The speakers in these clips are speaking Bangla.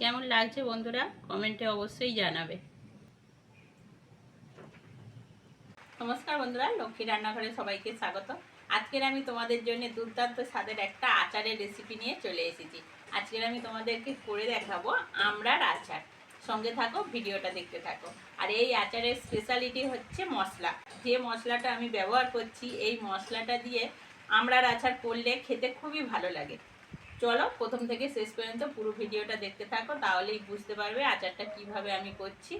কেমন লাগছে বন্ধুরা? কমেন্টে অবশ্যই জানাবে। নমস্কার বন্ধুরা, লক্ষ্মী রান্নাঘরে সবাইকে স্বাগত। আজকের আমি তোমাদের জন্য দুর্দান্ত স্বাদের একটা আচারের রেসিপি নিয়ে চলে এসেছি। আজকের আমি তোমাদেরকে করে দেখাবো আমড়ার আচার। সঙ্গে থাকো, ভিডিওটা দেখতে থাকো। আর এই আচারের স্পেশালিটি হচ্ছে মশলা। যে মশলাটা আমি ব্যবহার করছি, এই মশলাটা দিয়ে আমড়ার আচার করলে খেতে খুবই ভালো লাগে। চলো প্রথম থেকে শেষ পর্যন্ত পুরো ভিডিওটা দেখতে থাকো, তাহলেই বুঝতে পারবে আচারটা কীভাবে আমি করছি।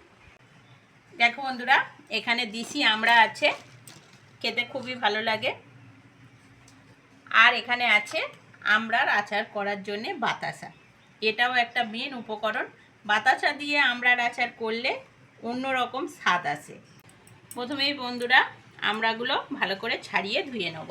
দেখো বন্ধুরা, এখানে দিশি আমড়া আছে, খেতে খুবই ভালো লাগে। আর এখানে আছে আমড়ার আচার করার জন্যে বাতাসা। এটাও একটা মেন উপকরণ। বাতাসা দিয়ে আমড়ার আচার করলে অন্য রকম স্বাদ আসে। প্রথমেই বন্ধুরা, আমড়াগুলো ভালো করে ছাড়িয়ে ধুয়ে নেব।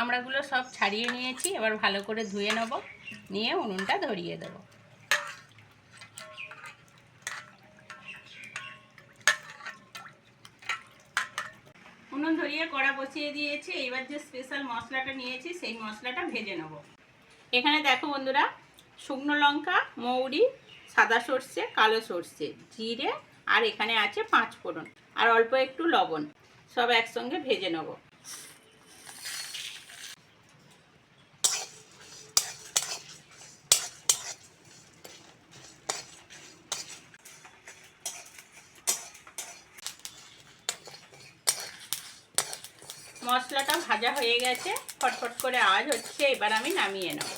আমড়াগুলো সব ছাড়িয়ে নিয়েছি, এবার ভালো করে ধুয়ে নেব, নিয়ে উনুনটা ধরিয়ে দেবো। উনুন ধরিয়ে কড়া বসিয়ে দিয়েছি এবার যে স্পেশাল মশলাটা নিয়েছি, সেই মশলাটা ভেজে নেব। এখানে দেখো বন্ধুরা, শুকনো লঙ্কা, মৌরি, সাদা সর্ষে, কালো সর্ষে, জিরে, আর এখানে আছে পাঁচ ফোড়ন আর অল্প একটু লবণ, সব একসঙ্গে ভেজে নেব। মশলাটা ভাজা হয়ে গেছে, ফটফট করে আওয়াজ হচ্ছে, এবার আমি নামিয়ে নেব।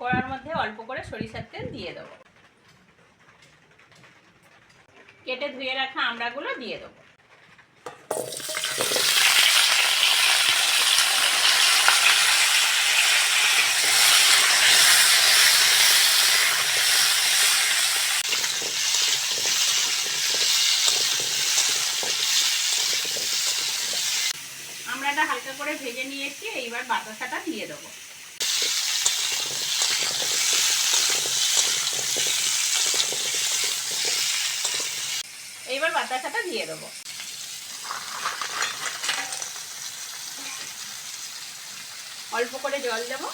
কড়ার মধ্যে অল্প করে সরিষার তেল দিয়ে দেবো। কেটে ধুয়ে রাখা আমড়াগুলো দিয়ে দেবো আমড়াটা হালকা করে ভেজে নিয়েছি, এইবার বাতাসাটা দিয়ে দেবো। এইবার বাতাসাটা দিয়ে দেবো। অল্প করে জল দেবো।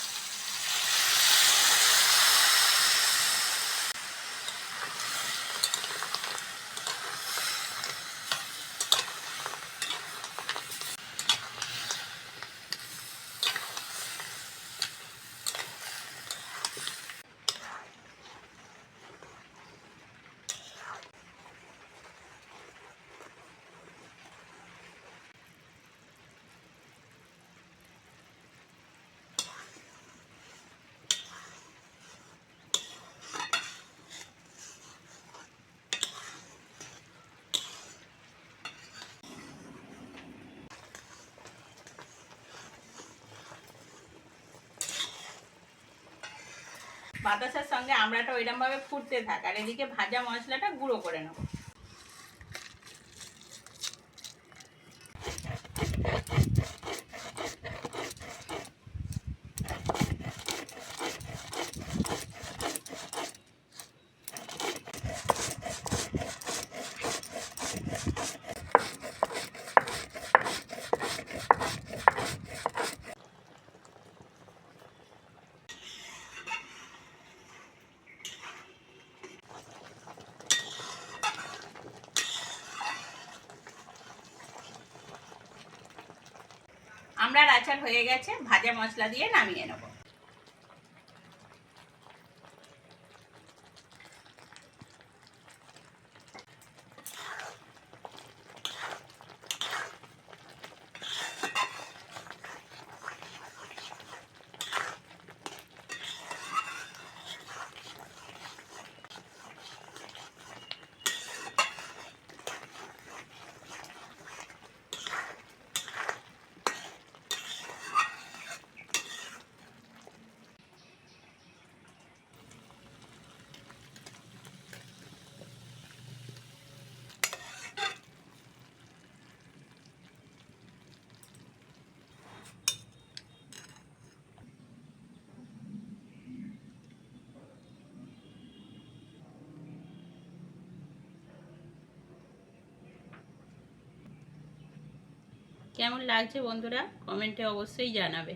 বাতাসার সঙ্গে আমড়াটা ওইরকমভাবে ফুটতে থাক আর এদিকে ভাজা মশলাটা গুঁড়ো করে নেব। আমরার আচার হয়ে গেছে ভাজা মশলা দিয়ে নামিয়ে নেব। কেমন লাগছে বন্ধুরা? কমেন্টে অবশ্যই জানাবে।